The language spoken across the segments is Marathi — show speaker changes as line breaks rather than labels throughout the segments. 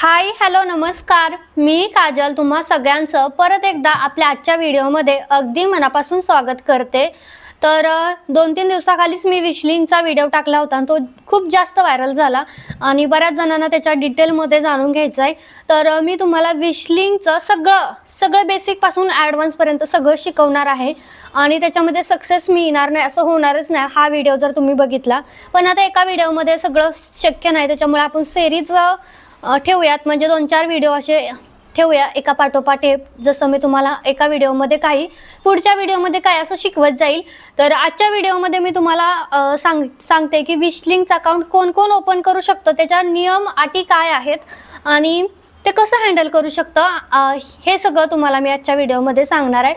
हाय हॅलो नमस्कार. मी काजल तुम्हा सगळ्यांचं परत एकदा आपल्या आजच्या व्हिडिओमध्ये अगदी मनापासून स्वागत करते. तर दोन तीन दिवसाखालीच मी विशलिंगचा व्हिडिओ टाकला होता आणि तो खूप जास्त व्हायरल झाला आणि बऱ्याच जणांना त्याच्या डिटेलमध्ये जाणून घ्यायचं आहे तर मी तुम्हाला विशलिंगचं सगळं सगळं बेसिकपासून ॲडव्हान्सपर्यंत सगळं शिकवणार आहे आणि त्याच्यामध्ये सक्सेस मी येणार नाही असं होणारच नाही हा व्हिडिओ जर तुम्ही बघितला. पण आता एका व्हिडिओमध्ये सगळं शक्य नाही त्याच्यामुळे आपण सेरीज ठेवूयात. म्हणजे दोन चार व्हिडिओ असे ठेवूया एका पाठोपाठ. जसं मी तुम्हाला एका व्हिडिओमध्ये काही पुढच्या व्हिडिओमध्ये काय असं शिकवत जाईल. तर आजच्या व्हिडिओमध्ये मी तुम्हाला सांग सांगते की विशलिंगचं अकाउंट कोण कोण ओपन करू शकतो? त्याच्या नियम अटी काय आहेत? आणि ते कसं हँडल करू शकतं? हे सगळं तुम्हाला मी आजच्या व्हिडिओमध्ये सांगणार आहे.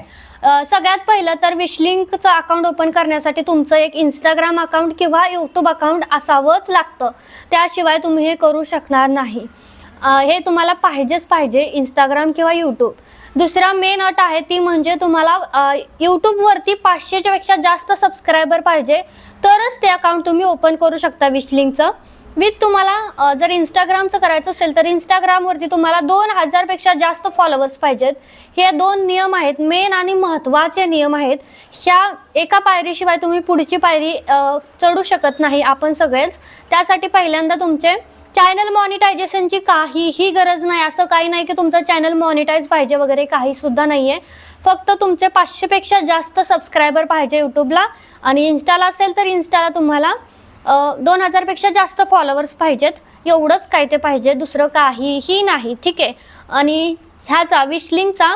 सगळ्यात पहिलं तर विशलिंकचं अकाउंट ओपन करण्यासाठी तुमचं एक इंस्टाग्राम अकाउंट किंवा यूट्यूब अकाउंट असावंच लागतं. त्याशिवाय तुम्ही हे करू शकणार नाही. हे तुम्हाला पाहिजेच पाहिजे इंस्टाग्राम किंवा यूट्यूब दुसरा मेन अट आहे ती म्हणजे तुम्हाला यूट्यूबवरती पाचशेच्या पेक्षा जास्त सबस्क्रायबर पाहिजे. तरच ते अकाउंट तुम्ही ओपन करू शकता विशलिंगचं विथ तुम्हाला जर इंस्टाग्रामचं करायचं असेल तर इंस्टाग्रामवरती तुम्हाला दोन हजारपेक्षा जास्त फॉलोअर्स पाहिजेत. हे दोन नियम आहेत मेन आणि महत्त्वाचे नियम आहेत. ह्या एका पायरीशिवाय तुम्ही पुढची पायरी चढू शकत नाही आपण सगळेच. त्यासाठी पहिल्यांदा तुमचे चॅनल मॉनिटायझेशनची काहीही गरज नाही. असं काही नाही की तुमचं चॅनल मॉनिटाईज पाहिजे वगैरे काही सुद्धा नाही आहे फक्त तुमचे पाचशेपेक्षा जास्त सबस्क्रायबर पाहिजे यूट्यूबला आणि इन्स्टाला असेल तर इन्स्टाला तुम्हाला दोन हजारपेक्षा जास्त फॉलोअर्स पाहिजेत. एवढंच काय ते पाहिजे दुसरं काहीही नाही. ठीक आहे? आणि ह्याचा विशलिंगचा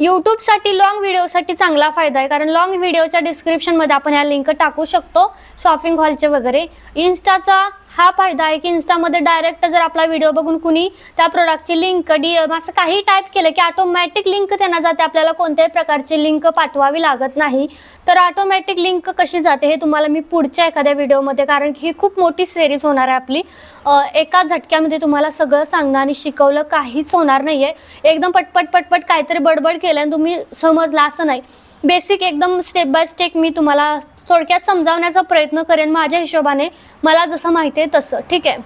यूट्यूबसाठी लॉंग व्हिडिओसाठी चांगला फायदा आहे. कारण लॉंग व्हिडिओच्या डिस्क्रिप्शनमध्ये आपण ह्या लिंक टाकू शकतो. शॉपिंग हॉलचे वगैरे. इन्स्टाचा हा फायदा आहे की इन्स्टामध्ये डायरेक्ट जर आपला व्हिडिओ बघून कुणी त्या प्रोडक्टची लिंक डी असं काही टाईप केलं की ऑटोमॅटिक लिंक त्यांना जाते. आपल्याला कोणत्याही प्रकारची लिंक पाठवावी लागत नाही. तर ऑटोमॅटिक लिंक कशी जाते हे तुम्हाला मी पुढच्या एखाद्या व्हिडिओमध्ये कारण की ही खूप मोठी सिरीज होणार आहे आपली. एका झटक्यामध्ये तुम्हाला सगळं सांगणं आणि शिकवलं काहीच होणार नाही आहे एकदम पटपट पटपट काहीतरी बडबड केलं आणि तुम्ही समजला असं नाही. बेसिक एकदम स्टेप बाय स्टेप मी तुम्हाला थोडक्यात समजावण्याचा प्रयत्न करेन माझ्या हिशोबाने. मला जसं माहिती आहे तसं ठीक आहे?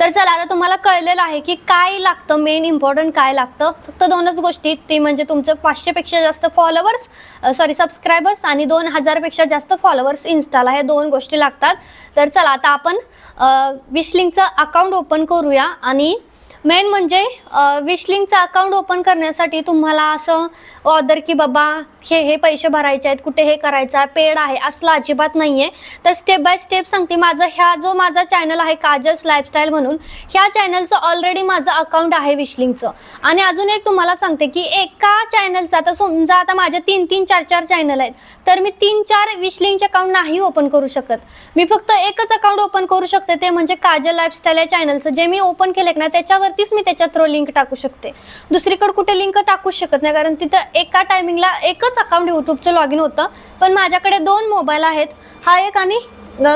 तर चला आता तुम्हाला कळलेलं आहे की काय लागतं मेन इम्पॉर्टंट काय लागतं. फक्त दोनच गोष्टी ती म्हणजे तुमचं पाचशेपेक्षा जास्त फॉलोवर्स सॉरी सबस्क्रायबर्स आणि दोन हजारपेक्षा जास्त फॉलोवर्स इन्स्टाला ह्या दोन गोष्टी लागतात. तर चला आता आपण विशलिंगचं अकाउंट ओपन करूया आणि मेन म्हणजे विशलिंगचं अकाउंट ओपन करण्यासाठी तुम्हाला असं ऑदर की बाबा हे हे पैसे भरायचे आहेत कुठे हे करायचं आहे पेड आहे असलं अजिबात नाही आहे तर स्टेप बाय स्टेप सांगते माझं ह्या जो माझा चॅनल आहे काजस लाईफस्टाईल म्हणून ह्या चॅनलचं ऑलरेडी माझं अकाउंट आहे विशलिंगचं आणि अजून एक तुम्हाला सांगते की एका चॅनलचं आता समजा आता माझे तीन तीन चार चार चॅनल आहेत तर मी तीन चार विशलिंगचे अकाउंट नाही ओपन करू शकत. मी फक्त एकच अकाउंट ओपन करू शकते ते म्हणजे काजल लाईफस्टाईल या चॅनलचं जे मी ओपन केले ना त्याच्यावर त्याच्यावरतीच मी त्याच्या थ्रो लिंक टाकू शकते. दुसरीकडे कुठे लिंक टाकूच शकत नाही कारण तिथं एका टायमिंगला एकच अकाउंट यूट्यूबचं लॉग इन होतं. पण माझ्याकडे दोन मोबाईल आहेत. हा एक आणि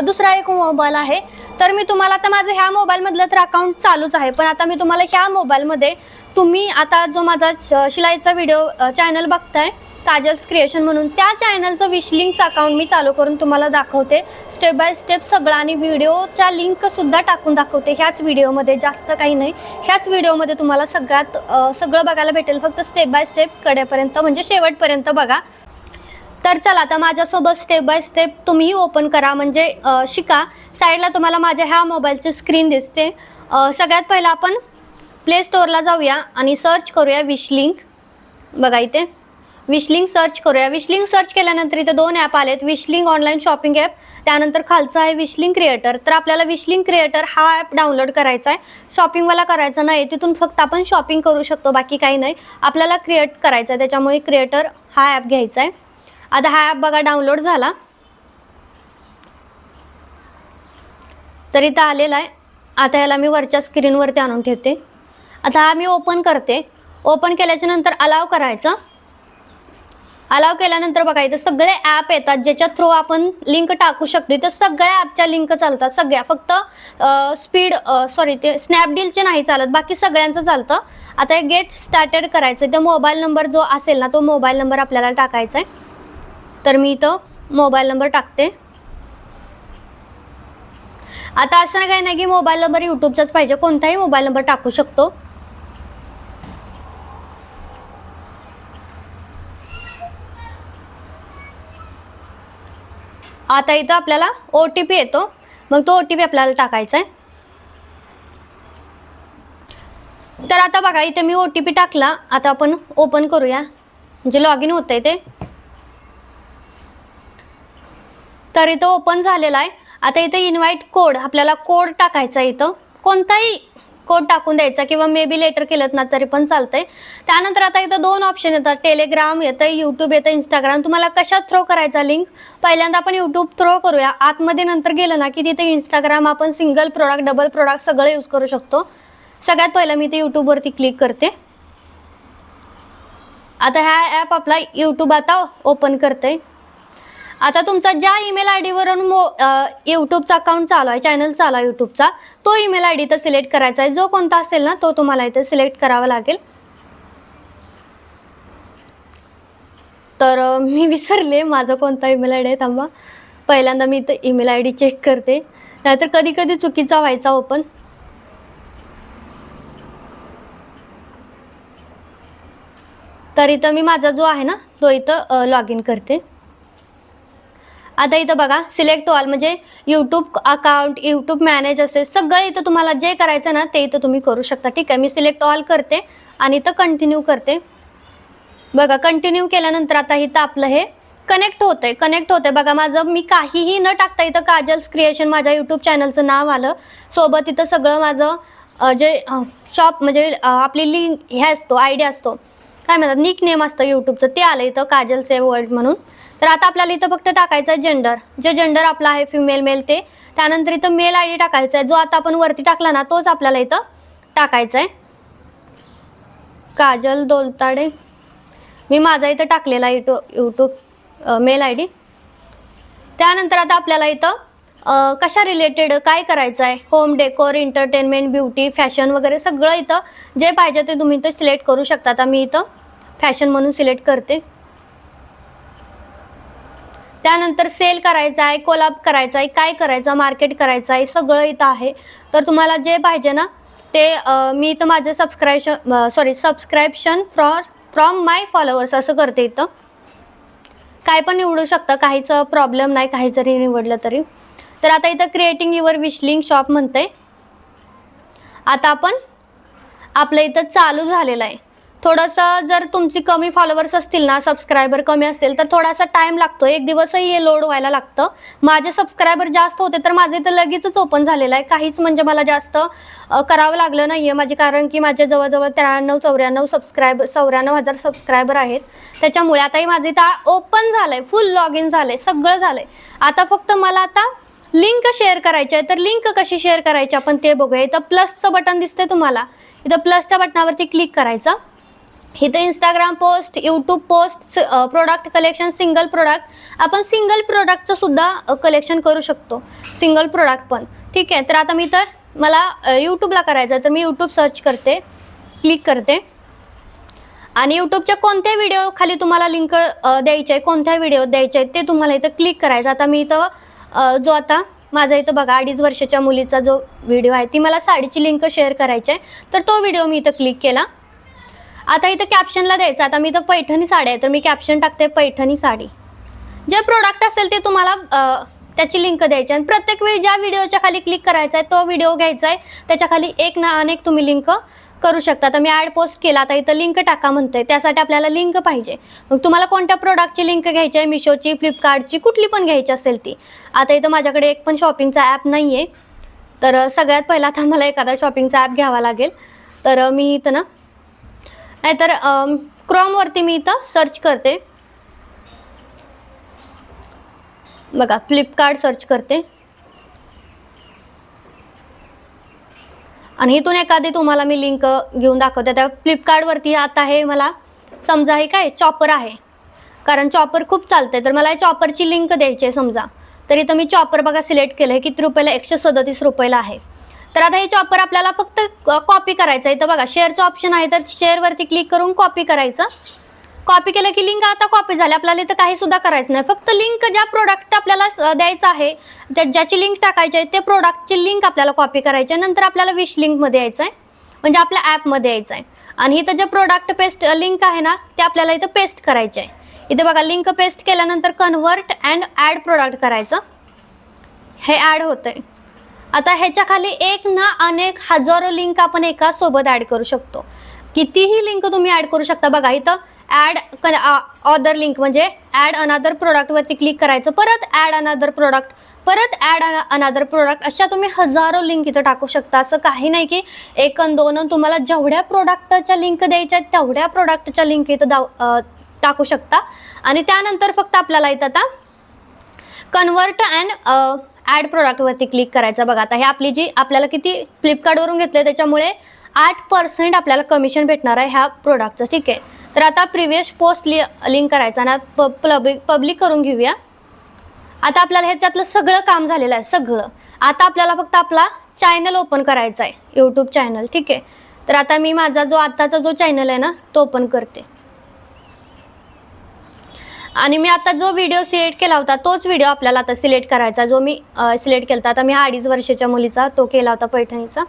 दुसरा एक मोबाईल आहे. तर मी तुम्हाला आता माझं ह्या मोबाईलमधलं तर अकाउंट चालूच आहे. पण आता मी तुम्हाला ह्या मोबाईलमध्ये तुम्ही आता जो माझा शिलाईचा व्हिडिओ चॅनल बघताय काजल्स क्रिएशन म्हणून. त्या चॅनलचं विशलिंकचं अकाउंट मी चालू करून तुम्हाला दाखवते. स्टेप बाय स्टेप सगळं आणि व्हिडिओच्या लिंकसुद्धा टाकून दाखवते. ह्याच व्हिडिओमध्ये जास्त काही नाही. ह्याच व्हिडिओमध्ये तुम्हाला सगळ्यात सगळं बघायला भेटेल. फक्त स्टेप बाय स्टेप कडेपर्यंत म्हणजे शेवटपर्यंत बघा. तर चला आता माझ्यासोबत स्टेप बाय स्टेप तुम्हीही ओपन करा. म्हणजे शिका. साईडला तुम्हाला माझ्या ह्या मोबाईलची स्क्रीन दिसते. सगळ्यात पहिलं आपण प्ले स्टोअरला जाऊया आणि सर्च करूया विशलिंक बघा इथे. विशलिंग सर्च करूया. विशलिंग सर्च केल्यानंतर इथे दोन ॲप आलेत. विशलिंग ऑनलाईन शॉपिंग ॲप त्यानंतर खालचं आहे विशलिंग क्रिएटर तर आपल्याला विशलिंग क्रिएटर हा ॲप डाउनलोड करायचा आहे. शॉपिंगवाला करायचा नाही. तिथून फक्त आपण शॉपिंग करू शकतो. बाकी काही नाही. आपल्याला क्रिएट करायचं आहे. त्याच्यामुळे क्रिएटर हा ॲप घ्यायचा आहे. आता हा ॲप बघा डाउनलोड झाला. तर इथं आलेला आहे. आता याला मी वरच्या स्क्रीनवरती आणून ठेवते. आता हा मी ओपन करते. ओपन केल्याच्यानंतर अलाव करायचं. अलाव केल्यानंतर बघा इथं सगळे ॲप येतात ज्याच्या थ्रू आपण लिंक टाकू शकतो. इथं सगळ्या ॲपच्या लिंक चालतात सगळ्या. फक्त स्पीड सॉरी ते स्नॅपडीलचे नाही चालत बाकी सगळ्यांचं चालतं. आता हे गेट स्टार्टेड करायचं इथं मोबाईल नंबर जो असेल ना तो मोबाईल नंबर आपल्याला टाकायचा आहे तर मी इथं मोबाईल नंबर टाकते. आता असं काही नाही की मोबाईल नंबर यूट्यूबचाच पाहिजे. कोणताही मोबाईल नंबर टाकू शकतो. आता इथं आपल्याला ओ टी पी येतो. मग तो ओ टी पी आपल्याला टाकायचा आहे. तर आता बघा इथे मी ओ टी पी टाकला. आता आपण ओपन करूया. म्हणजे लॉग इन होतंय ते. तर इथं ओपन झालेला आहे. आता इथं इन्व्हाइट कोड आपल्याला कोड टाकायचा आहे इथं. कोणताही कोड टाकून द्यायचा किंवा मे बी लेटर केलं ना तरी पण चालतंय. त्यानंतर आता इथं दोन ऑप्शन येतात. टेलिग्राम येतं यूट्यूब येतं इंस्टाग्राम तुम्हाला कशात थ्रो करायचा लिंक पहिल्यांदा आपण यूट्यूब थ्रो करूया. आतमध्ये नंतर गेलं ना की तिथे इंस्टाग्राम आपण सिंगल प्रोडक्ट डबल प्रोडक्ट सगळं यूज करू शकतो. सगळ्यात पहिलं मी ते यूट्यूबवरती क्लिक करते. आता ह्या ॲप आपला यूट्यूब आता ओपन करते आता तुमचा ज्या ईमेल आय डीवरून मो यूट्यूबचा अकाउंट चालू आहे चॅनल चालू आहे यूट्यूबचा तो ईमेल आय डी तर सिलेक्ट करायचा आहे. जो कोणता असेल ना तो तुम्हाला इथे सिलेक्ट करावा लागेल. तर मी विसरले माझा कोणता ईमेल आय डी आहे थांबा. पहिल्यांदा मी इथं ईमेल आय डी चेक करते. नाहीतर कधी कधी चुकीचा व्हायचा हो ओपन तर इथं मी माझा जो आहे ना तो इथं लॉग इन करते. आता इथं बघा सिलेक्ट ऑल म्हणजे यूट्यूब अकाउंट यूट्यूब मॅनेज असेल सगळं इथं तुम्हाला जे करायचं ना ते इथं तुम्ही करू शकता. ठीक आहे मी सिलेक्ट ऑल करते आणि इथं कंटिन्यू करते. बघा कंटिन्यू केल्यानंतर आता इथं आपलं हे कनेक्ट होतंय कनेक्ट होतंय. बघा माझं मी काहीही न टाकता इथं काजल्स क्रिएशन माझ्या यूट्यूब चॅनलचं नाव आलं. सोबत इथं सगळं माझं जे शॉप म्हणजे आपली लिंक हे असतो आयडिया असतो. काय म्हणतात निक नेम असतं युट्यूबचं ते आलं इथं काजल सेव्ह वर्ल्ड म्हणून. तर आता आपल्याला इथं फक्त टाकायचं आहे जेंडर जे जेंडर आपला आहे फिमेल मेल ते. त्यानंतर इथं मेल आय डी टाकायचा आहे. जो आता आपण वरती टाकला ना तोच आपल्याला इथं टाकायचा आहे. काजल दोलताडे. मी माझा इथं टाकलेला आहे YouTube YouTube mail I D त्यानंतर आता आपल्याला इथं अ, कशा रिलेटेड काय करायचं आहे home decor entertainment beauty fashion वगैरे सगळं इथं जे पाहिजे ते तुम्ही इथं सिलेक्ट करू शकता आता मी इथं फॅशन म्हणून सिलेक्ट करते. त्यानंतर सेल करायचा आहे कोलाब करायचा आहे काय करायचं मार्केट करायचं आहे सगळं इथं आहे. तर तुम्हाला जे पाहिजे ना ते अ, मी इथं माझं subscription sorry subscription from from my followers असं करते इथं. काय पण निवडू शकता काहीच प्रॉब्लेम नाही काही जरी निवडलं तरी. तर आता इथं क्रिएटिंग युअर विशलिंग शॉप म्हणते आता आपण आपलं इथं चालू झालेलं आहे. थोडंसं जर तुमची कमी फॉलोअर्स असतील ना सबस्क्रायबर कमी असतील तर थोडासा टाईम लागतो. एक दिवसही हे लोड व्हायला लागतं. माझे सबस्क्रायबर जास्त होते तर माझं इथं लगेचच ओपन झालेलं आहे. काहीच म्हणजे मला जास्त करावं लागलं नाही आहे माझे कारण की माझे जवळजवळ त्र्याण्णव चौऱ्याण्णव सबस्क्रायबर चौऱ्याण्णव हजार सबस्क्रायबर आहेत. त्याच्यामुळे आताही माझं इथं ओपन झालं आहे फुल लॉग इन झालं आहे सगळं झालं आहे आता फक्त मला आता लिंक शेअर करायची आहे तर लिंक कशी शेअर करायची आपण ते बघूया. इथं प्लसचं बटन दिसतंय तुम्हाला. इथं प्लसच्या बटनावरती क्लिक करायचं. इथं Instagram post YouTube post product collection single product आपण सिंगल प्रोडक्टचं सुद्धा कलेक्शन करू शकतो. सिंगल प्रोडक्ट पण. ठीक आहे तर आता मी तर मला यूट्यूबला करायचं आहे तर मी यूट्यूब सर्च करते. क्लिक करते. आणि यूट्यूबच्या कोणत्या व्हिडिओ खाली तुम्हाला लिंक द्यायचे आहे कोणत्या व्हिडिओ द्यायचे आहेत ते तुम्हाला इथं क्लिक करायचं. आता मी इथं जो आता माझा इथं बघा अडीच वर्षाच्या मुलीचा जो व्हिडिओ आहे ती मला साडीची लिंक शेअर करायची आहे. तर तो व्हिडिओ मी इथं क्लिक केला. आता इथं कॅप्शनला द्यायचं. आता मी इथं पैठणी साडी आहे तर मी कॅप्शन टाकते पैठणी साडी. जे प्रोडक्ट असेल ते तुम्हाला त्याची लिंक द्यायची आणि प्रत्येक वेळी ज्या व्हिडिओच्या खाली क्लिक करायचा आहे तो व्हिडिओ घ्यायचा आहे. त्याच्याखाली एक ना अनेक तुम्ही लिंक करू शकता. आता मी ॲड पोस्ट केला आता इथं लिंक टाका म्हणते त्यासाठी आपल्याला लिंक पाहिजे. मग तुम्हाला कोणत्या प्रोडक्टची लिंक घ्यायची आहे? मिशोची फ्लिपकार्टची कुठली पण घ्यायची असेल ती. आता इथं माझ्याकडे एक पण शॉपिंगचा ॲप नाही आहे तर सगळ्यात पहिला आता मला एखादा शॉपिंगचा ॲप घ्यावा लागेल. तर मी इथं ना नाहीतर क्रोमवरती मी इथं सर्च करते. बघा फ्लिपकार्ट सर्च करते. आणि इथून एखादी तुम्हाला मी लिंक घेऊन दाखवते. त्या फ्लिपकार्टवरती आता हे मला समजा हे काय चॉपर आहे. कारण चॉपर खूप चालते तर मला चॉपरची लिंक द्यायची आहे समजा. तर इथं मी चॉपर बघा सिलेक्ट केलं आहे किती रुपयाला? एकशे सदतीस रुपयाला आहे. तर आता हे चॉपर आपल्याला फक्त कॉपी करायचं आहे. तर बघा शेअरचं ऑप्शन आहे. तर शेअरवरती क्लिक करून कॉपी करायचं. कॉपी केलं की लिंक आता कॉपी झाली. आपल्याला इथं काही सुद्धा करायचं नाही. फक्त लिंक ज्या प्रोडक्ट आपल्याला द्यायचं आहे ज्याची लिंक टाकायची आहे ते प्रोडक्टची लिंक आपल्याला कॉपी करायची आहे. नंतर आपल्याला विश लिंकमध्ये यायचं आहे म्हणजे आपल्या ॲपमध्ये यायचं आहे आणि इथं जे प्रोडक्ट पेस्ट लिंक आहे ना ते आपल्याला इथं पेस्ट करायचे आहे. इथे बघा लिंक पेस्ट केल्यानंतर कन्वर्ट अँड ॲड प्रोडक्ट करायचं. हे ॲड होतंय. आता ह्याच्या खाली एक ना अनेक हजारो लिंक आपण एका सोबत ॲड करू शकतो. कितीही लिंक तुम्ही ॲड करू शकता. बघा इथं ॲड ऑदर लिंक म्हणजे ॲड अनादर प्रोडक्टवरती क्लिक करायचं परत ॲड अनादर प्रोडक्ट परत ॲड अनादर प्रोडक्ट अशा तुम्ही हजारो लिंक इथं टाकू शकता. असं काही नाही की एक अन दोन तुम्हाला जेवढ्या प्रोडक्टच्या लिंक द्यायच्या आहेत तेवढ्या प्रोडक्टच्या लिंक इथं दाव टाकू शकता. आणि त्यानंतर फक्त आपल्याला इथं आता कन्वर्ट अँड ॲड प्रोडक्टवरती क्लिक करायचं. बघा आता हे आपली जी आपल्याला किती फ्लिपकार्टवरून घेतलं त्याच्यामुळे आठ पर्सेंट आपल्याला कमिशन भेटणार आहे ह्या प्रोडक्टचं ठीक आहे? तर आता प्रिव्हियस पोस्ट लि लिंक करायचा ना प पब्लिक पब्लिक करून घेऊया. आता आपल्याला ह्याच्यातलं सगळं काम झालेलं आहे सगळं. आता आपल्याला फक्त आपला चॅनल ओपन करायचा आहे यूट्यूब चॅनल ठीक आहे? तर आता मी माझा जो आत्ताचा जो चॅनल आहे ना तो ओपन करते. आणि मी आता जो व्हिडिओ सिलेक्ट केला होता तोच व्हिडिओ आपल्याला आता सिलेक्ट करायचा जो मी सिलेक्ट केला होता आता मी अडीच वर्षाच्या मुलीचा तो केला होता पैठणीचा.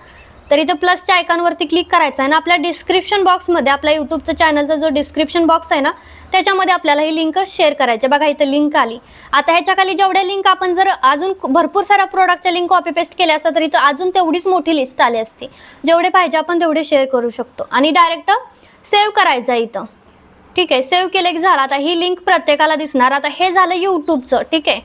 तर इथं प्लसच्या आयकॉनवरती क्लिक करायचं आहे. आणि आपल्या डिस्क्रिप्शन बॉक्समध्ये आपल्या यूट्यूबचं चॅनलचा जो डिस्क्रिप्शन बॉक्स आहे ना त्याच्यामध्ये आपल्याला ही लिंक शेअर करायची. आहे. बघा इथं लिंक आली. आता ह्याच्या खाली जेवढ्या लिंक आपण जर अजून भरपूर साऱ्या प्रोडक्टच्या लिंक कॉपी पेस्ट केल्या असतात तर इथं अजून तेवढीच मोठी लिस्ट आली असती. जेवढे पाहिजे आपण तेवढे शेअर करू शकतो. आणि डायरेक्ट सेव्ह करायचं आहे इथं. ठीक आहे सेव्ह केलं की झालं. आता ही लिंक प्रत्येकाला दिसणार. आता हे झालं यूट्यूबचं ठीक आहे.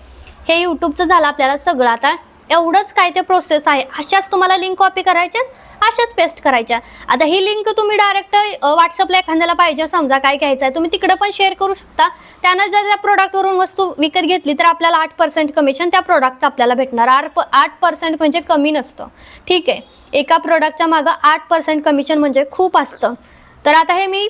हे यूट्यूबचं झालं आपल्याला सगळं. आता एवढंच काय ते प्रोसेस आहे? अशाच तुम्हाला लिंक कॉपी करायच्या अशाच पेस्ट करायच्या. आता ही लिंक तुम्ही डायरेक्ट व्हॉट्सअपला एखाद्याला पाहिजे समजा काय घ्यायचं आहे तुम्ही तिकडे पण शेअर करू शकता. त्यानं जर त्या प्रोडक्टवरून वस्तू विकत घेतली तर आपल्याला आठ पर्सेंट कमिशन त्या प्रोडक्टचं आपल्याला भेटणार. आठ प आठ पर्सेंट म्हणजे कमी नसतं. ठीक आहे? एका प्रोडक्टच्या मागं आठ पर्सेंट कमिशन म्हणजे खूप असतं. तर आता हे मी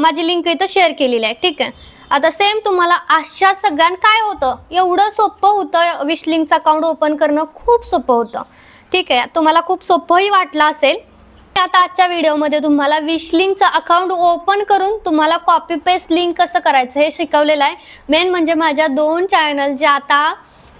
माझी लिंक इथं शेअर केलेली आहे. ठीक आहे? आता सेम तुम्हाला अशा सगळ्यां काय होतं? एवढं सोपं होतं विशलिंगचं अकाउंट ओपन करणं खूप सोपं होतं. ठीक आहे तुम्हाला खूप सोपंही वाटलं असेल. आता आजच्या व्हिडिओमध्ये तुम्हाला विशलिंगचं अकाउंट ओपन करून तुम्हाला कॉपी पेस्ट लिंक कसं करायचं हे शिकवलेलं आहे. मेन म्हणजे माझ्या दोन चॅनल जे आता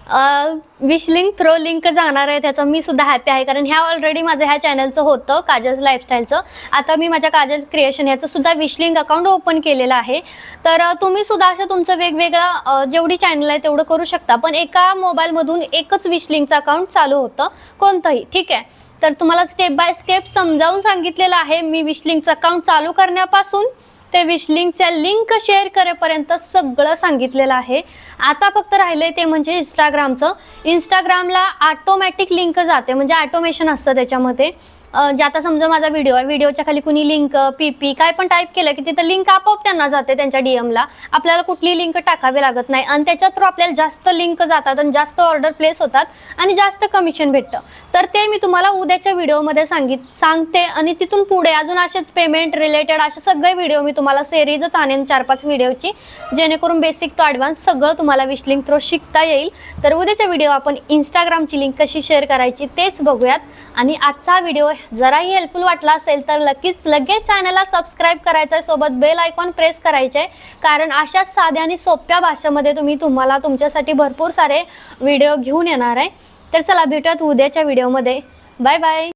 विशलिंग थ्रो लिंक जाणार आहे त्याचं मी सुद्धा हॅपी आहे. कारण ह्या ऑलरेडी माझं ह्या चॅनलचं होतं काजल्स लाईफस्टाईलचं आता मी माझ्या काजल क्रिएशन ह्याचं सुद्धा विशलिंक अकाउंट ओपन केलेलं आहे. तर तुम्ही सुद्धा असं तुमचं वेगवेगळं जेवढी चॅनल आहे तेवढं करू शकता. पण एका मोबाईलमधून एकच विशलिंगचं अकाउंट चालू होतं कोणतंही. ठीक आहे? तर तुम्हाला स्टेप बाय स्टेप समजावून सांगितलेलं आहे मी विशलिंगचं अकाउंट चालू करण्यापासून. ते विश लिंकच्या लिंक शेअर करेपर्यंत सगळं सांगितलेलं आहे. आता फक्त राहिलं ते म्हणजे इंस्टाग्रामचं इंस्टाग्रामला ऑटोमॅटिक लिंक जाते म्हणजे ऑटोमेशन असतं त्याच्यामध्ये. जे आता समजा माझा व्हिडिओ आहे व्हिडिओच्या खाली कुणी लिंक पी पी काय पण टाईप केलं की तिथं लिंक आपोआप त्यांना जाते त्यांच्या डी एमला आपल्याला कुठली लिंक टाकावी लागत नाही आणि त्याच्या थ्रू आपल्याला जास्त लिंक जातात आणि जास्त ऑर्डर प्लेस होतात आणि जास्त कमिशन भेटतं. तर ते मी तुम्हाला उद्याच्या व्हिडिओमध्ये सांगित सांगते आणि तिथून पुढे अजून असेच पेमेंट रिलेटेड असे सगळे व्हिडिओ मी तुम्हाला सेरीजच आणेन चार पाच व्हिडिओची जेणेकरून बेसिक टू ॲडव्हान्स सगळं तुम्हाला विश लिंक थ्रू शिकता येईल. तर उद्याच्या व्हिडिओ आपण इंस्टाग्रामची लिंक कशी शेअर करायची तेच बघूयात. आणि आजचा व्हिडिओ जराही हेल्पफुल वाटला असेल तर लगेच लगेच चॅनलला सबस्क्राईब करायचं आहे सोबत बेल आयकॉन प्रेस करायचे आहे कारण अशाच साध्या आणि सोप्या भाषेमध्ये तुम्ही तुम्हाला तुमच्यासाठी भरपूर सारे व्हिडिओ घेऊन येणार आहे. तर चला भेटूयात उद्याच्या व्हिडिओमध्ये बाय बाय